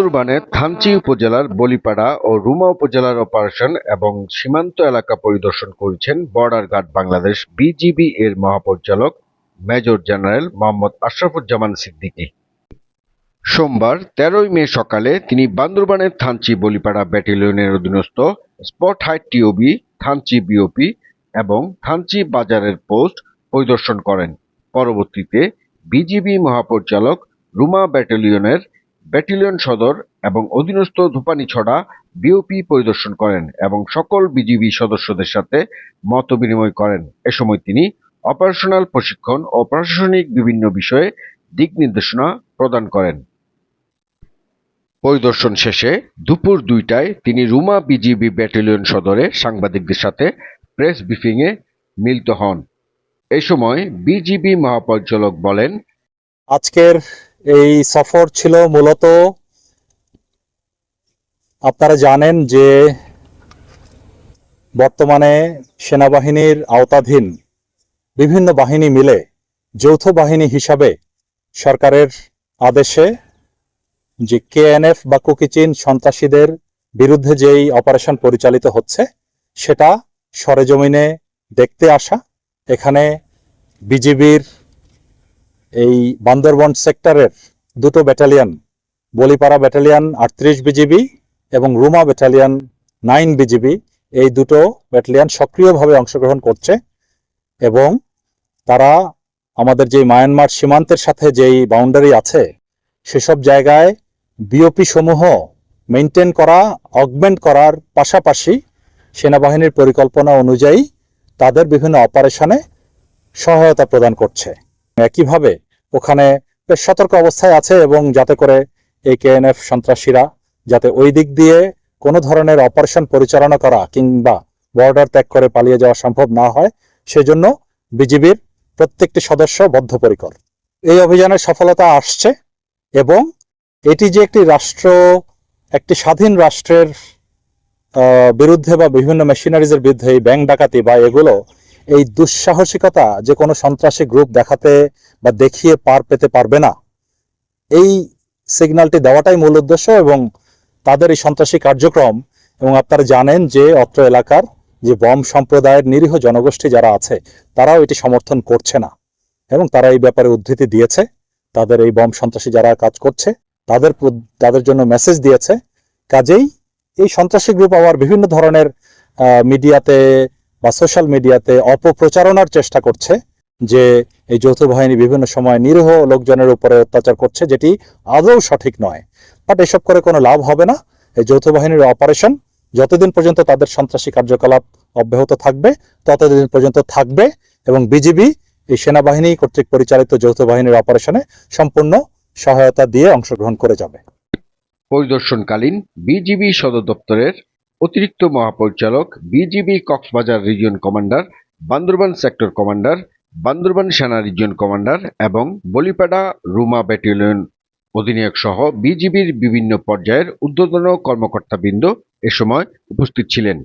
বান্দরবানের থানচি উপজেলার বলিপাড়া ও রুমা উপজেলার অপারেশন এবং সীমান্ত এলাকা পরিদর্শন করেছেন বর্ডার গার্ড বাংলাদেশ বিজিবি এর মহাপরিচালক মেজর জেনারেল মোহাম্মদ আশরাফুজ্জামান সিদ্দিকী। সোমবার তেরোই মে সকালে তিনি বান্দরবানের থানচি বলিপাড়া ব্যাটালিয়নের অধীনস্থ spot height TOB Thanchi BOP এবং থানচি বাজারের পোস্ট পরিদর্শন করেন। পরবর্তীতে বিজিবি মহাপরিচালক রুমা ব্যাটালিয়নের ব্যাটালিয়ন সদর এবং অধীনস্থ ধূপানীছড়া বিওপি পরিদর্শন করেন এবং সকল বিজিবি সদস্যদের সাথে মত বিনিময় করেন। এ সময় তিনি অপারেশনাল প্রশিক্ষণ ও প্রশাসনিক বিভিন্ন বিষয়ে দিক নির্দেশনা প্রদান করেন। পরিদর্শন শেষে দুপুর দুইটায় তিনি রুমা বিজিবি ব্যাটালিয়ন সদরে সাংবাদিকদের সাথে প্রেস ব্রিফিংয়ে মিলিত হন। এই সময় বিজিবি মহাপরিচালক বলেন, আজকের এই সফর ছিল মূলত, আপনারা জানেন যে বর্তমানে সেনাবাহিনীর আওতাধীন বিভিন্ন বাহিনী মিলে যৌথ বাহিনী হিসাবে সরকারের আদেশে যে কেএনএফ বা কুকিচিন সন্ত্রাসীদের বিরুদ্ধে যেই অপারেশন পরিচালিত হচ্ছে, সেটা সরেজমিনে দেখতে আসা। এখানে বিজিবির এই বান্দরবন সেক্টরের দুটো ব্যাটালিয়ন, বলিপাড়া ব্যাটালিয়ন আটত্রিশ বিজিবি এবং রুমা ব্যাটালিয়ন নাইন বিজিবি, এই দুটো ব্যাটালিয়ন সক্রিয়ভাবে অংশগ্রহণ করছে এবং তারা আমাদের যে মায়ানমার সীমান্তের সাথে যেই বাউন্ডারি আছে, সেসব জায়গায় বিওপি সমূহ মেনটেন করা অগমেন্ট করার পাশাপাশি সেনাবাহিনীর পরিকল্পনা অনুযায়ী তাদের বিভিন্ন অপারেশনে সহায়তা প্রদান করছে। একইভাবে ওখানে বেশ সতর্ক অবস্থায় আছে এবং যাতে করে এই কেএনএফ সন্ত্রাসীরা যাতে ওই দিক দিয়ে কোনো ধরনের অপারেশন পরিচালনা করা কিংবা বর্ডার ত্যাগ করে পালিয়ে যাওয়া সম্ভব না হয়, সেজন্য বিজিবির প্রত্যেকটি সদস্য বদ্ধপরিকর। এই অভিযানের সফলতা আসছে এবং এটি যে একটি রাষ্ট্র, একটি স্বাধীন রাষ্ট্রের বিরুদ্ধে বা বিভিন্ন মেশিনারিজের বিরুদ্ধে এই ব্যাংক ডাকাতি বা এগুলো এই দুঃসাহসিকতা যে কোনো সন্ত্রাসী গ্রুপ দেখাতে বা দেখিয়ে পার পেতে পারবে না, এই সিগন্যালটি দেওয়াটাই মূল উদ্দেশ্য এবং তাদের এই সন্ত্রাসী কার্যক্রম এবং আপনারা জানেন যে অত্র এলাকার যে বম সম্প্রদায়ের নিরীহ জনগোষ্ঠী যারা আছে, তারাও এটি সমর্থন করছে না এবং তারা এই ব্যাপারে উদ্ধৃতি দিয়েছে। তাদের এই বম সন্ত্রাসী যারা কাজ করছে, তাদের তাদের জন্য মেসেজ দিয়েছে। কাজেই এই সন্ত্রাসী গ্রুপ আবার বিভিন্ন ধরনের মিডিয়াতে বা সোশ্যাল মিডিয়াতে অপপ্রচারণার চেষ্টা করছে, যে এই যৌথ বাহিনী বিভিন্ন সময় নিরীহ লোকজনের উপরে অত্যাচার করছে, যেটি আদৌ সঠিক নয়। বাট এসব করে কোনো লাভ হবে না। এই যৌথ বাহিনীর অপারেশন যতদিন পর্যন্ত তাদের সন্ত্রাসী কার্যকলাপ অব্যাহত থাকবে, ততদিন পর্যন্ত থাকবে এবং বিজিবি এই সেনাবাহিনী কর্তৃক পরিচালিত যৌথ বাহিনীর অপারেশনে সম্পূর্ণ সহায়তা দিয়ে অংশগ্রহণ করে যাবে। পরিদর্শনকালীন বিজিবি সদর দপ্তরের অতিরিক্ত মহাপরিচালক BGB Cox's Bazar region commander Bandarban sector commander Bandarban সেনা রিজিয়ন কমান্ডার এবং বলিপাড়া রুমা ব্যাটালিয়ন অধিনায়ক সহ বিজিবির বিভিন্ন পর্যায়ের ঊর্ধ্বতন কর্মকর্তাবৃন্দ এ সময় উপস্থিত ছিলেন।